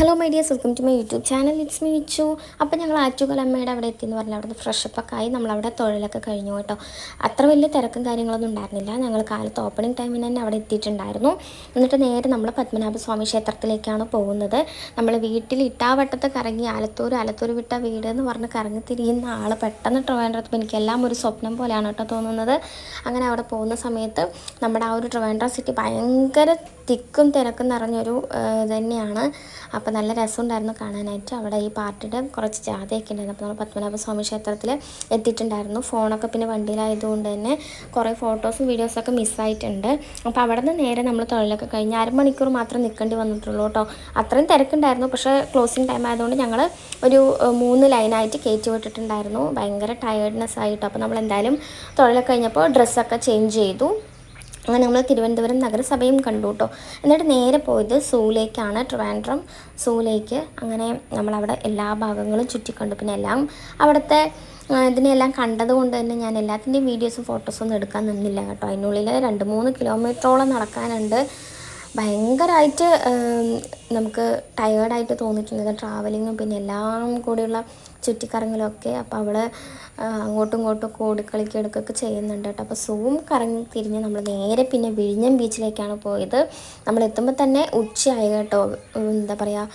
Hello my dears welcome to my YouTube channel it's me Vichu അപ്പോൾ ഞങ്ങൾ ആറ്റുകലമ്മയുടെ അവിടെ എത്തിയെന്ന് പറഞ്ഞാൽ അവിടുന്ന് ഫ്രഷപ്പൊക്കെ ആയി. നമ്മളവിടെ തൊഴിലൊക്കെ കഴിഞ്ഞു കേട്ടോ. അത്ര വലിയ തിരക്കും കാര്യങ്ങളൊന്നും ഉണ്ടായിരുന്നില്ല. ഞങ്ങൾ കാലത്ത് ഓപ്പണിംഗ് ടൈമിന് തന്നെ അവിടെ എത്തിയിട്ടുണ്ടായിരുന്നു. എന്നിട്ട് നേരെ നമ്മൾ പത്മനാഭസ്വാമി ക്ഷേത്രത്തിലേക്കാണ് പോകുന്നത്. നമ്മൾ വീട്ടിൽ ഇട്ടാവട്ടത്ത് കറങ്ങി ആലത്തൂർ ആലത്തൂർ വിട്ട വീട് എന്ന് പറഞ്ഞ് കറങ്ങി തിരിയുന്ന ആൾ പെട്ടെന്ന് ട്രിവാൻഡ്രത്ത് എനിക്ക് എല്ലാം ഒരു സ്വപ്നം പോലെയാണ് കേട്ടോ തോന്നുന്നത്. അങ്ങനെ അവിടെ പോകുന്ന സമയത്ത് നമ്മുടെ ആ ഒരു ട്രിവാൻഡ്ര സിറ്റി ഭയങ്കര തിക്കും തിരക്കും നിറഞ്ഞൊരു തന്നെയാണ് അപ്പോൾ നല്ല രസമുണ്ടായിരുന്നു കാണാനായിട്ട്. അവിടെ ഈ പാർട്ടിയുടെ കുറച്ച് ജാഥയൊക്കെ ഉണ്ടായിരുന്നു. അപ്പോൾ നമ്മൾ പത്മനാഭ സ്വാമി ക്ഷേത്രത്തിൽ എത്തിയിട്ടുണ്ടായിരുന്നു. ഫോണൊക്കെ പിന്നെ വണ്ടിയിലായതുകൊണ്ട് തന്നെ കുറേ ഫോട്ടോസും വീഡിയോസൊക്കെ മിസ്സായിട്ടുണ്ട്. അപ്പോൾ അവിടെ നിന്ന് നേരെ നമ്മൾ തൊഴിലൊക്കെ കഴിഞ്ഞ് അരമണിക്കൂർ മാത്രം നിൽക്കേണ്ടി വന്നിട്ടുള്ളൂ കേട്ടോ. അത്രയും തിരക്കുണ്ടായിരുന്നു. പക്ഷേ ക്ലോസിങ് ടൈം ആയതുകൊണ്ട് ഞങ്ങൾ ഒരു മൂന്ന് ലൈനായിട്ട് കയറ്റി വിട്ടിട്ടുണ്ടായിരുന്നു. ഭയങ്കര ടയേർഡ്നെസ് ആയിട്ട് അപ്പോൾ നമ്മൾ എന്തായാലും തൊഴിലൊക്കെ കഴിഞ്ഞപ്പോൾ ഡ്രസ്സൊക്കെ ചേഞ്ച് ചെയ്തു. അങ്ങനെ നമ്മൾ തിരുവനന്തപുരം നഗരസഭയും കണ്ടു കേട്ടോ. എന്നിട്ട് നേരെ പോയത് സൂലേക്കാണ് ട്രിവാൻഡ്രം സൂലേക്ക്. അങ്ങനെ നമ്മളവിടെ എല്ലാ ഭാഗങ്ങളും ചുറ്റിക്കണ്ടു പിന്നെ എല്ലാം അവിടുത്തെ ഇതിനെല്ലാം കണ്ടത് കൊണ്ട് തന്നെ ഞാൻ എല്ലാത്തിന്റെയും വീഡിയോസും ഫോട്ടോസും ഒന്നും എടുക്കാൻ നിന്നില്ല കേട്ടോ. അതിനുള്ളിൽ രണ്ട് മൂന്ന് കിലോമീറ്ററോളം നടക്കാനുണ്ട്. ഭയങ്കരമായിട്ട് നമുക്ക് ടയേർഡായിട്ട് തോന്നിയിട്ടുണ്ട്. ട്രാവലിങ്ങും പിന്നെ എല്ലാം കൂടിയുള്ള ചുറ്റിക്കറങ്ങലൊക്കെ. അപ്പോൾ അവൾ അങ്ങോട്ടും ഇങ്ങോട്ടും ഒക്കെ ഓടിക്കളിക്കുക എടുക്കുകയൊക്കെ ചെയ്യുന്നുണ്ട് കേട്ടോ. അപ്പോൾ സൂം കറങ്ങി തിരിഞ്ഞ് നമ്മൾ നേരെ പിന്നെ വിഴിഞ്ഞം ബീച്ചിലേക്കാണ് പോയത്. നമ്മൾ എത്തുമ്പോൾ തന്നെ ഉച്ചയായി കേട്ടോ. എന്താ പറയുക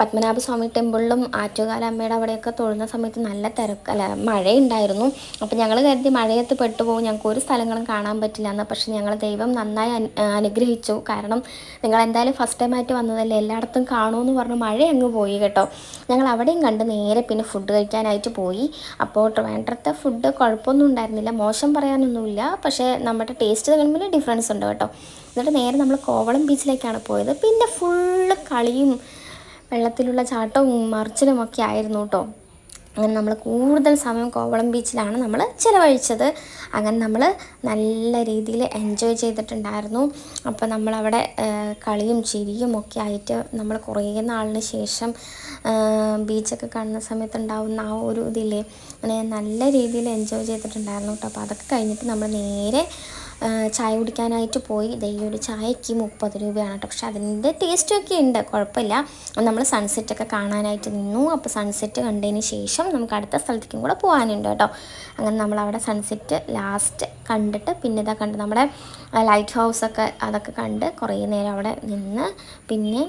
പത്മനാഭസ്വാമി ടെമ്പിളിലും ആറ്റുകാലമ്മയുടെ അവിടെയൊക്കെ തൊഴുന്ന സമയത്ത് നല്ല തിരക്ക് അല്ല മഴയുണ്ടായിരുന്നു. അപ്പോൾ ഞങ്ങൾ കരുതി മഴയത്ത് പെട്ടുപോകും ഞങ്ങൾക്ക് ഒരു സ്ഥലങ്ങളും കാണാൻ പറ്റില്ല എന്ന്. പക്ഷേ ഞങ്ങൾ ദൈവം നന്നായി അനു- അനുഗ്രഹിച്ചു. കാരണം നിങ്ങൾ എന്തായാലും ഫസ്റ്റ് ടൈം ആയിട്ട് വന്നതല്ലേ എല്ലായിടത്തും കാണുമെന്ന് പറഞ്ഞ് മഴ അങ്ങ് പോയി കേട്ടോ. ഞങ്ങൾ അവിടെയും കണ്ട് നേരെ പിന്നെ ഫുഡ് കഴിക്കാനായിട്ട് പോയി. അപ്പോൾ ട്രിവാൻഡ്രത്തെ ഫുഡ് കുഴപ്പമൊന്നും ഉണ്ടായിരുന്നില്ല. മോശം പറയാനൊന്നുമില്ല. പക്ഷേ നമ്മുടെ ടേസ്റ്റ് തമ്മിൽ ഡിഫറൻസ് ഉണ്ട് കേട്ടോ. എന്നിട്ട് നേരെ നമ്മൾ കോവളം ബീച്ചിലേക്കാണ് പോയത്. പിന്നെ ഫുള്ള് കളിയും വെള്ളത്തിലുള്ള ചാട്ടവും മറിച്ചിലും ഒക്കെ ആയിരുന്നു കേട്ടോ അങ്ങനെ നമ്മൾ കൂടുതൽ സമയം കോവളം ബീച്ചിലാണ് നമ്മൾ ചിലവഴിച്ചത്. അങ്ങനെ നമ്മൾ നല്ല രീതിയിൽ എൻജോയ് ചെയ്തിട്ടുണ്ടായിരുന്നു. അപ്പോൾ നമ്മളവിടെ കളിയും ചിരിയും ഒക്കെ ആയിട്ട് നമ്മൾ കുറേ നാളിന് ശേഷം ബീച്ചൊക്കെ കാണുന്ന സമയത്ത് ഉണ്ടാവുന്ന ആ ഒരു ഇതില്ലേ അങ്ങനെ നല്ല രീതിയിൽ എൻജോയ് ചെയ്തിട്ടുണ്ടായിരുന്നു കേട്ടോ അപ്പോൾ അതൊക്കെ കഴിഞ്ഞിട്ട് നമ്മൾ നേരെ ചായ കുടിക്കാനായിട്ട് പോയി. ദേ ഒരു ചായക്ക് മുപ്പത് രൂപയാണ് കേട്ടോ. പക്ഷെ അതിന്റെ ടേസ്റ്റൊക്കെ ഉണ്ട്. കുഴപ്പമില്ല. നമ്മൾ സൺസെറ്റൊക്കെ കാണാനായിട്ട് നിന്നു. അപ്പോൾ സൺസെറ്റ് കണ്ടതിന് ശേഷം നമുക്ക് അടുത്ത സ്ഥലത്തേക്കും കൂടെ പോകാനുണ്ട് കേട്ടോ. അങ്ങനെ നമ്മളവിടെ സൺസെറ്റ് ലാസ്റ്റ് കണ്ടിട്ട് പിന്നെ ഇതാ കണ്ട് നമ്മുടെ ലൈറ്റ് ഹൗസൊക്കെ അതൊക്കെ കണ്ട് കുറേ നേരം അവിടെ നിന്ന് പിന്നെ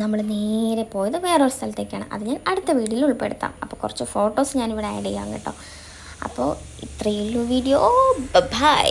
നമ്മൾ നേരെ പോയത് വേറൊരു സ്ഥലത്തേക്കാണ്. അത് ഞാൻ അടുത്ത വീഡിയോയിൽ ഉൾപ്പെടുത്താം. അപ്പോൾ കുറച്ച് ഫോട്ടോസ് ഞാനിവിടെ ആഡ് ചെയ്യാം കേട്ടോ. അപ്പോൾ ഇത്രയേ ഉള്ളൂ വീഡിയോ. ബൈ